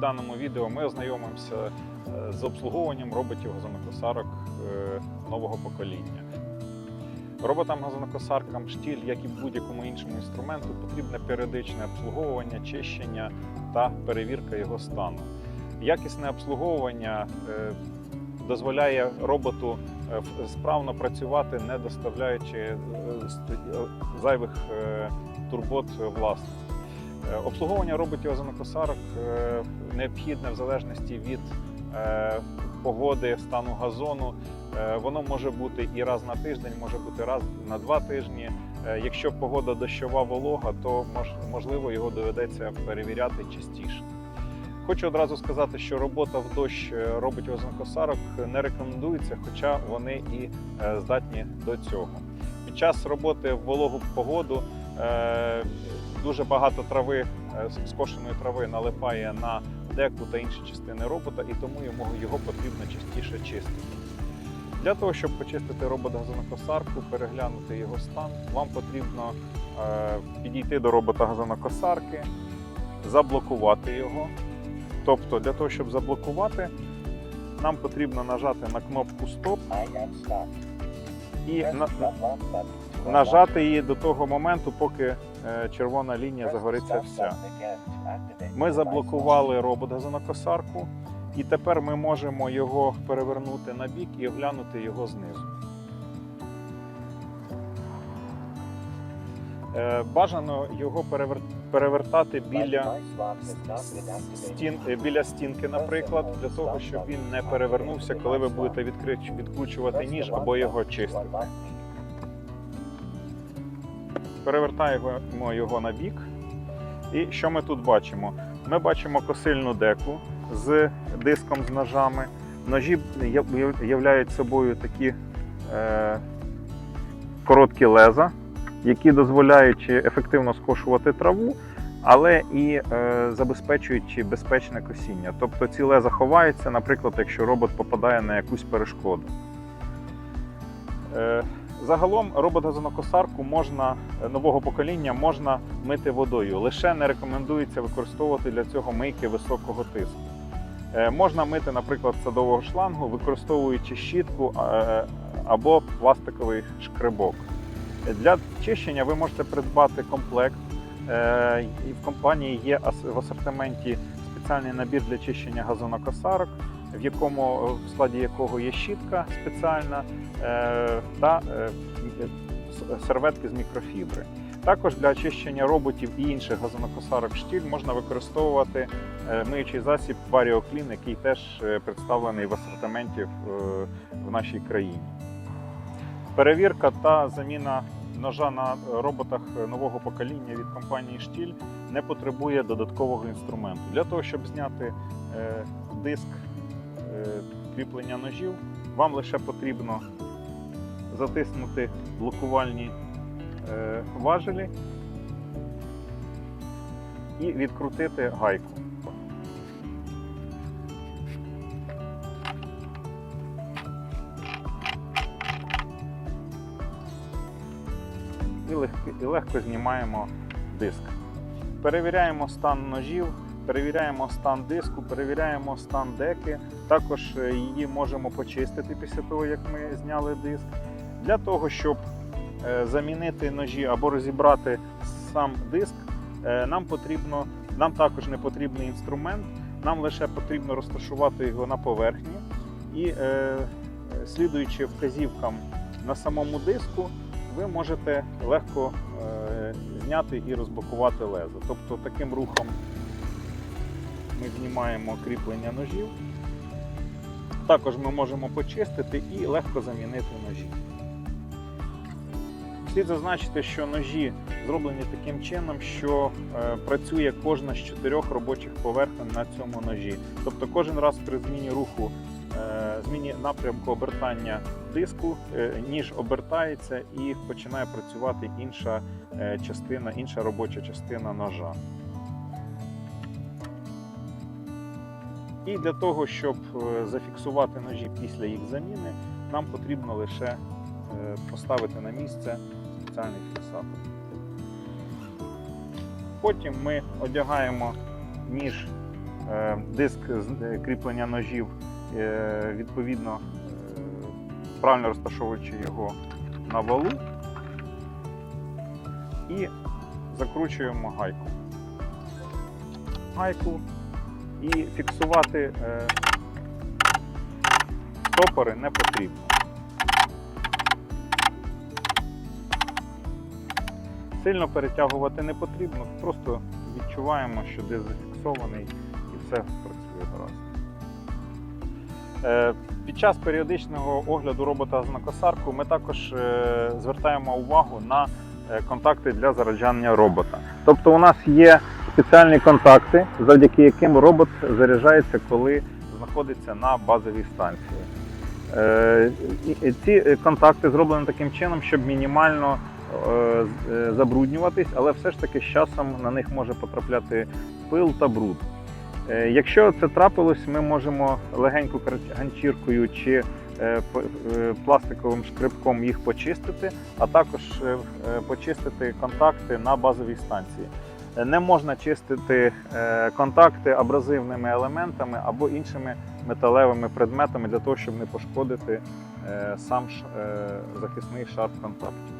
даному відео ми ознайомимося е, з обслуговуванням роботів газонокосарок е, нового покоління. Роботам газонокосаркам штіль, як і будь-якому іншому інструменту, потрібне періодичне обслуговування, чищення та перевірка його стану. Якісне обслуговування е, дозволяє роботу справно працювати, не доставляючи ст- зайвих турбот власнику. Е, Обслуговування роботів озонокосарок е, необхідне в залежності від е, погоди, стану газону. Воно може бути і раз на тиждень, може бути раз на два тижні. Якщо погода дощова волога, то можливо його доведеться перевіряти частіше. Хочу одразу сказати, що робота в дощ роботів озонокосарок не рекомендується, хоча вони і здатні до цього. Під час роботи в вологу погоду дуже багато трави, е, скошеної трави налипає на деку та інші частини робота, і тому йому його потрібно частіше чистити. Для того, щоб почистити робот газонокосарку, переглянути його стан, вам потрібно е, підійти до робота газонокосарки, заблокувати його. Тобто, для того, щоб заблокувати, нам потрібно нажати на кнопку Стоп і на, нажати її до того моменту, поки е, червона лінія загориться вся. Ми заблокували робот газонокосарку, і тепер ми можемо його перевернути на бік і оглянути його знизу. Е, Бажано його перевертати біля, стін, е, біля стінки, наприклад, для того, щоб він не перевернувся, коли ви будете відкручувати ніж або його чистити. Перевертаємо його на бік. І що ми тут бачимо? Ми бачимо косильну деку з диском з ножами. Ножі являють собою такі е, короткі леза, які дозволяють ефективно скошувати траву, але і е, забезпечують безпечне косіння. Тобто ці леза ховаються, наприклад, якщо робот попадає на якусь перешкоду. Е, Загалом робот-газонокосарку можна е, нового покоління можна мити водою. Лише не рекомендується використовувати для цього мийки високого тиску. Е, Можна мити, наприклад, садового шлангу, використовуючи щітку е, або пластиковий шкребок. Для чищення ви можете придбати комплект. В компанії є в асортименті спеціальний набір для чищення газонокосарок, в якому в складі якого є щітка спеціальна е, та е, серветки з мікрофібри. Також для очищення роботів і інших газонокосарок штіль можна використовувати е, миючий засіб Varioclean, який теж представлений в асортименті в, нашій країні. Перевірка та заміна ножа на роботах нового покоління від компанії Штіль не потребує додаткового інструменту. Для того, щоб зняти диск кріплення ножів, вам лише потрібно затиснути блокувальні е, важелі і відкрутити гайку. І легко, і легко знімаємо диск. Перевіряємо стан ножів, перевіряємо стан диску, перевіряємо стан деки. Також е, її можемо почистити після того, як ми зняли диск. Для того, щоб е, замінити ножі або розібрати сам диск, е, нам потрібно, нам також не потрібний інструмент, нам лише потрібно розташувати його на поверхні і, слідуючи вказівкам на самому диску, ви можете легко зняти і розблокувати лезо. Тобто таким рухом ми знімаємо кріплення ножів. Також ми можемо почистити і легко замінити ножі. Слід зазначити, що ножі зроблені таким чином, що е, працює кожна з чотирьох робочих поверхень на цьому ножі. Тобто кожен раз при зміні руху, е, зміні напрямку обертання диску, е, ніж обертається і починає працювати інша частина, інша робоча частина ножа. І для того, щоб е, зафіксувати ножі після їх заміни, нам потрібно лише е, поставити на місце спеціальний фіксатор. Потім ми одягаємо ніж е, диск кріплення ножів, відповідно, правильно розташовуючи його на валу і закручуємо гайку. Гайку і фіксувати е, стопори не потрібно. Сильно перетягувати не потрібно, просто відчуваємо, що диск зафіксований і все працює гаразд. Е, Під час періодичного огляду робота з накосарку ми також е, звертаємо увагу на е, контакти для заряджання робота. Тобто у нас є спеціальні контакти, завдяки яким робот заряджається, коли знаходиться на базовій станції. Е, Ці контакти зроблені таким чином, щоб мінімально е, е, забруднюватись, але все ж таки з часом на них може потрапляти пил та бруд. Якщо це трапилось, ми можемо легенько ганчіркою чи пластиковим шкребком їх почистити, а також почистити контакти на базовій станції. Не можна чистити е, контакти абразивними елементами або іншими металевими предметами для того, щоб не пошкодити е, сам е, захисний шар контакту.